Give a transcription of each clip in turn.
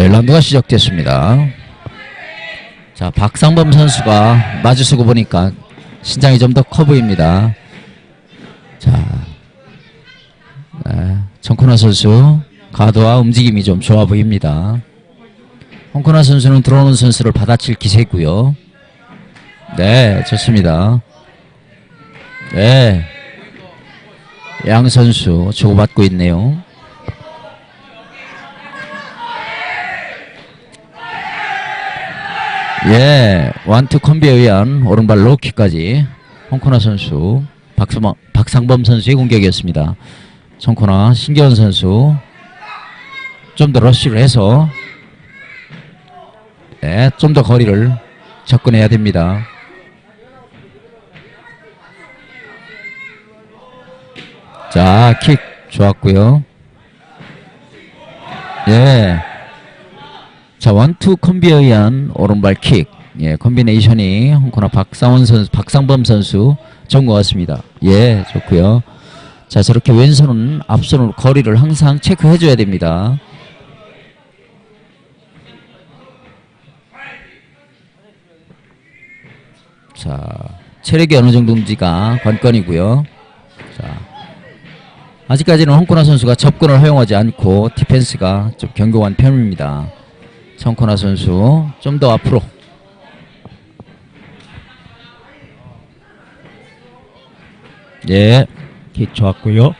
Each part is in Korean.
자, 1라운드가 시작됐습니다. 자, 박상범 선수가 마주쓰고 보니까 신장이 좀 더 커 보입니다. 자, 네, 정코나 선수 가드와 움직임이 좀 좋아 보입니다. 홍코나 선수는 들어오는 선수를 받아칠 기세고요. 네, 좋습니다. 네, 양 선수 주고받고 있네요. 예, 완투 콤비에 의한 오른발 로킥까지 홍코나 선수, 박수마, 박상범 선수의 공격이었습니다. 청코나 신기원 선수 좀 더 러쉬를 해서 네, 좀 더 거리를 접근해야 됩니다. 자, 킥 좋았고요. 예. 자, 원투 콤비에 의한 오른발 킥. 예, 콤비네이션이 홍코나 박상원 선수, 박상범 선수 좋은 것 같습니다. 예, 좋고요. 자, 저렇게 왼손은 앞손으로 거리를 항상 체크해 줘야 됩니다. 자, 체력이 어느 정도인지가 관건이고요. 자, 아직까지는 홍코나 선수가 접근을 허용하지 않고 디펜스가 좀 견고한 편입니다. 청코나 선수 좀 더 앞으로 예, 킥 좋았고요.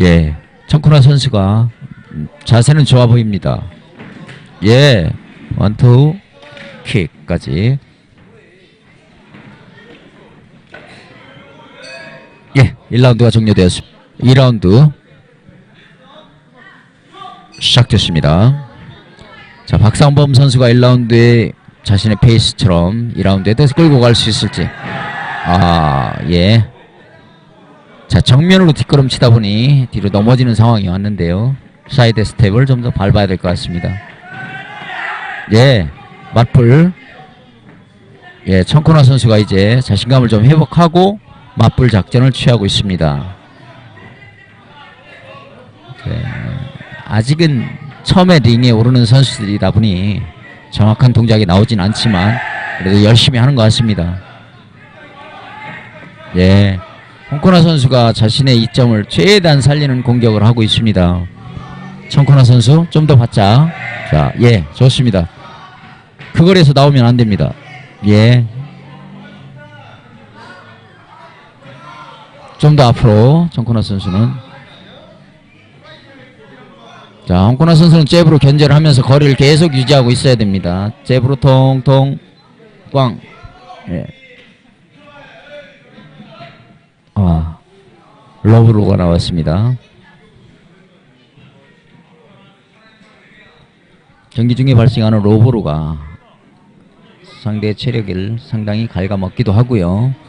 예, 청코나 선수가 음, 자세는 좋아 보입니다. 예, 원투 킥까지. 예, 1라운드가 종료되었습니다. 2라운드 시작됐습니다. 자, 박상범 선수가 1라운드에 자신의 페이스처럼 2라운드에 끌고 갈 수 있을지. 아, 예. 자, 정면으로 뒷걸음 치다 보니 뒤로 넘어지는 상황이 왔는데요. 사이드 스텝을 좀 더 밟아야 될 것 같습니다. 예, 맞불. 예, 청코나 선수가 이제 자신감을 좀 회복하고 맞불 작전을 취하고 있습니다. 네, 아직은 처음에 링에 오르는 선수들이다 보니 정확한 동작이 나오진 않지만 그래도 열심히 하는 것 같습니다. 예, 홍코나 선수가 자신의 이점을 최대한 살리는 공격을 하고 있습니다. 청코나 선수 좀 더 받자. 자, 예, 좋습니다. 그 거리에서 나오면 안 됩니다. 예. 좀 더 앞으로 정코나 선수는 자 홍코나 선수는 잽으로 견제를 하면서 거리를 계속 유지하고 있어야 됩니다. 잽으로 통통 꽝. 예. 아 러브로가 나왔습니다. 경기 중에 발생하는 로브로가 상대의 체력을 상당히 갉아먹기도 하고요.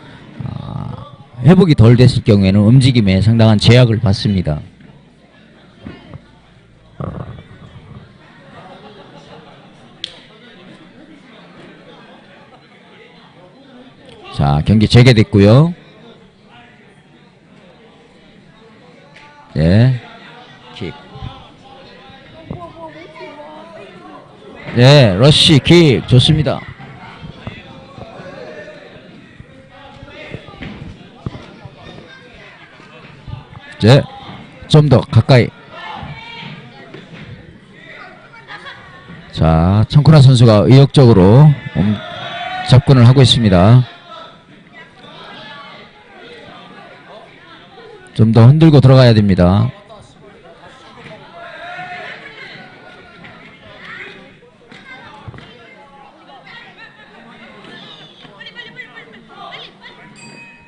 아, 회복이 덜 됐을 경우에는 움직임에 상당한 제약을 받습니다. 자, 경기 재개됐고요. 예. 킥. 예, 러쉬 킥 좋습니다. 이제 좀더 가까이. 자, 청쿠나 선수가 의욕적으로 음, 접근을 하고 있습니다. 좀 더 흔들고 들어가야 됩니다.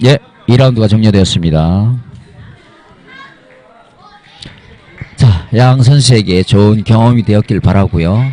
예, 2라운드가 종료되었습니다. 자, 양 선수에게 좋은 경험이 되었길 바라고요.